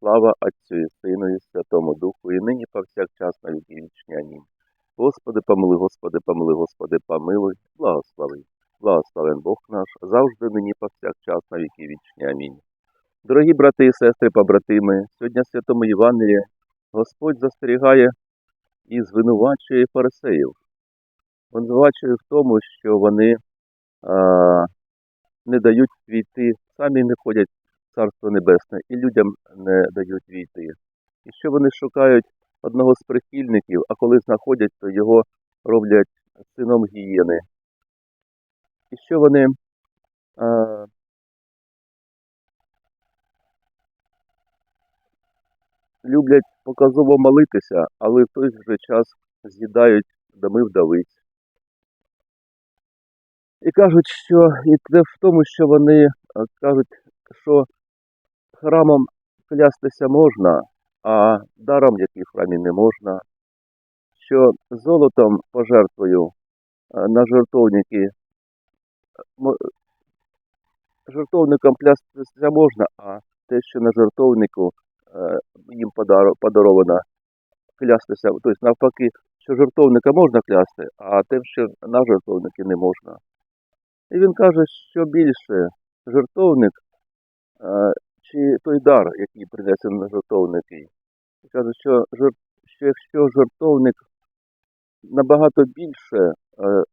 Слава Отцю і Сину і Святому Духу, і нині повсякчас на віки вічні. Амінь. Господи, помилуй, Господи, помилуй, Господи, помилуй, благослови. Благословен Бог наш, завжди нині повсякчас на віки вічні. Амінь. Дорогі брати і сестри, побратими, сьогодні в Святому Євангелії Господь застерігає і звинувачує фарисеїв. Він звинувачує в тому, що вони а, не дають війти, самі не ходять Царство Небесне і людям не дають війти. І що вони шукають одного з прихильників, а коли знаходять, то його роблять сином гієни. І що вони а, люблять показово молитися, але в той же час з'їдають доми вдовиць. І кажуть, що і те в тому, що вони кажуть, що храмом клястися можна, а даром, який в храмі не можна, що золотом пожертвою е, на жертовники мо- жертовникам клястися можна, а те, що на жертовнику е, їм подаровано клястися, тобто навпаки, що жертовника можна клясти, а те, що на жертовники не можна. І він каже, що більше жертовник е, чи той дар, який принесений на жертовники. Каже, що, що якщо жертовник набагато більше, е,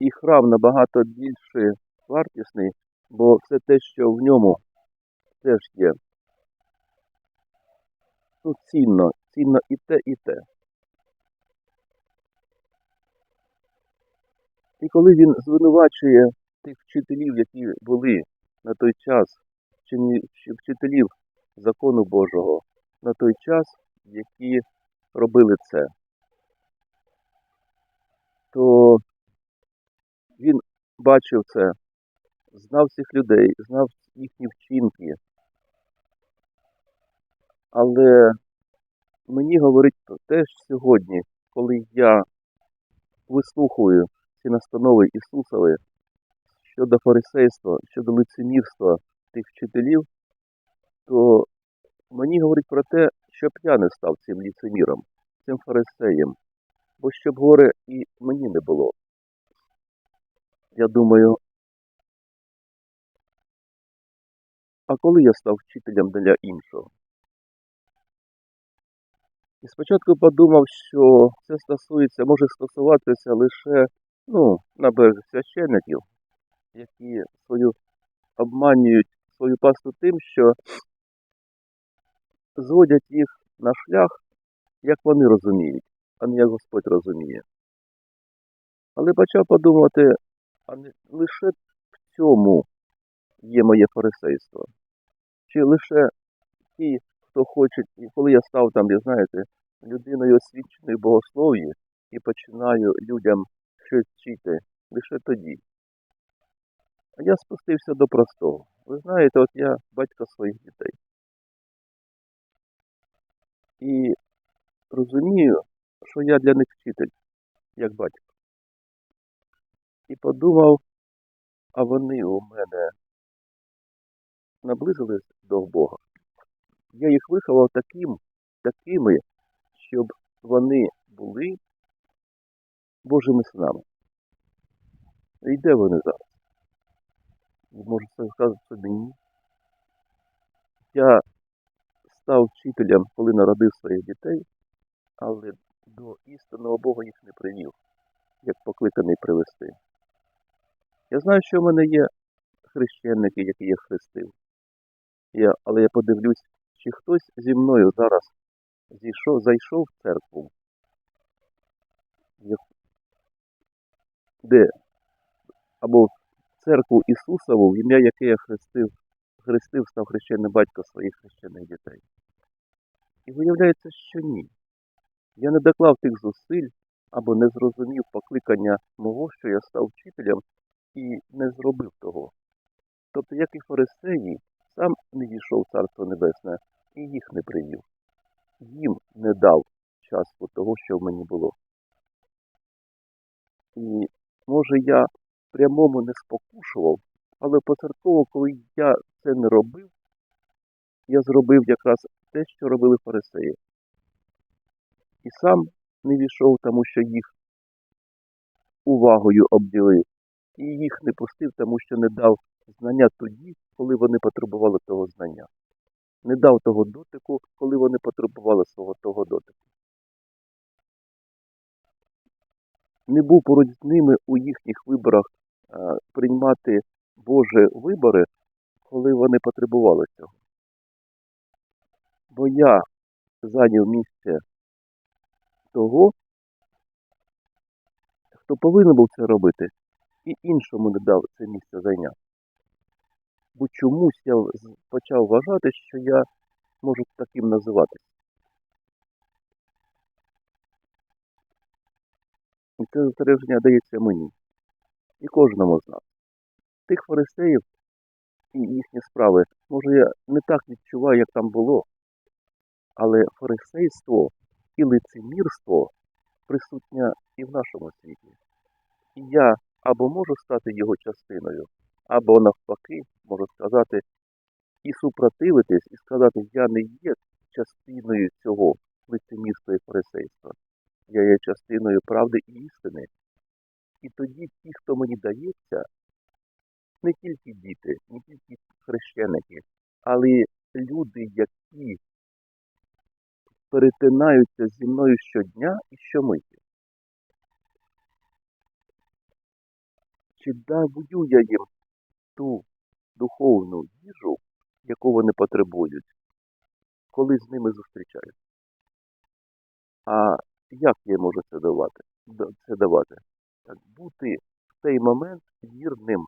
і храм набагато більше вартісний, бо все те, що в ньому теж є. Ну, цінно, цінно і те, і те. І коли він звинувачує тих вчителів, які були на той час, вчені- вчителів закону Божого, на той час, які робили це, то він бачив це, знав цих людей, знав їхні вчинки. Але мені говорить про те ж сьогодні, коли я вислухаю ці настанови Ісусові щодо фарисейства, щодо лицемірства тих вчителів, то мені говорить про те, щоб я не став цим ліцеміром, цим фарисеєм, бо щоб горе і мені не було. Я думаю, а коли я став вчителем для іншого? І спочатку подумав, що це стосується, може стосуватися лише ну, наприклад, священників, які свою обманюють свою пасту тим, що зводять їх на шлях, як вони розуміють, а не як Господь розуміє. Але почав подумати, а не лише в цьому є моє фарисейство, чи лише ті, хто хоче, і коли я став там, ви знаєте, людиною освіченою в богослов'ї і починаю людям щось вчити лише тоді. А я спустився до простого. Ви знаєте, от я батько своїх дітей. І розумію, що я для них вчитель, як батько. І подумав, а вони у мене наблизились до Бога. Я їх виховав таким, такими, щоб вони були Божими синами. І де вони зараз? Ви можете сказати собі ні. Я став вчителем, коли народив своїх дітей, але до істинного Бога їх не привів, як покликаний привести. Я знаю, що в мене є хрещенники, які я хрестив. Я, але я подивлюсь, чи хтось зі мною зараз зійшов, зайшов в церкву, де або в церкву Ісусову, в ім'я яке я хрестив, хрестив, став хрещеним батько своїх хрещених дітей. І виявляється, що ні. Я не доклав тих зусиль або не зрозумів покликання мого, що я став вчителем, і не зробив того. Тобто, як і фарисеї, сам не дійшов Царство Небесне і їх не привів. Їм не дав частку того, що в мені було. І може я прямому не спокушував, але посередково, коли я це не робив, я зробив якраз те, що робили фарисеї. І сам не війшов, тому що їх увагою обділив, і їх не пустив, тому що не дав знання тоді, коли вони потребували того знання. Не дав того дотику, коли вони потребували свого того дотику. Не був поруч з ними у їхніх виборах приймати Божі вибори, коли вони потребували цього. Бо я зайняв місце того, хто повинен був це робити, і іншому не дав це місце зайняти. Бо чомусь я почав вважати, що я можу таким називатися. І це застереження дається мені і кожному з нас. Тих фарисеїв і їхні справи, може, я не так відчуваю, як там було, але фарисейство і лицемірство присутнє і в нашому світі. І я або можу стати його частиною, або навпаки можу сказати і супротивитись, і сказати, я не є частиною цього лицемірства і фарисейства. Я є частиною правди і істини. І тоді ті, хто мені дається, не тільки діти, не тільки хрещеники, але люди, які перетинаються зі мною щодня і щомиті. Чи даю я їм ту духовну їжу, яку вони потребують, коли з ними зустрічаюсь? А як я можу це давати? Це давати? Бути в цей момент вірним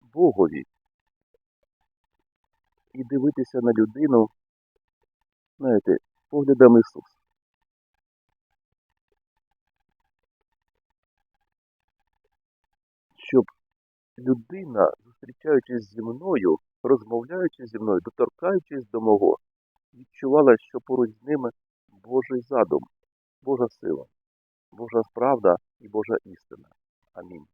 Богові і дивитися на людину, знаєте, поглядом Ісуса. Щоб людина, зустрічаючись зі мною, розмовляючи зі мною, доторкаючись до мого, відчувала, що поруч з ними Божий задум, Божа сила, Божа правда і Божа істина. Амінь.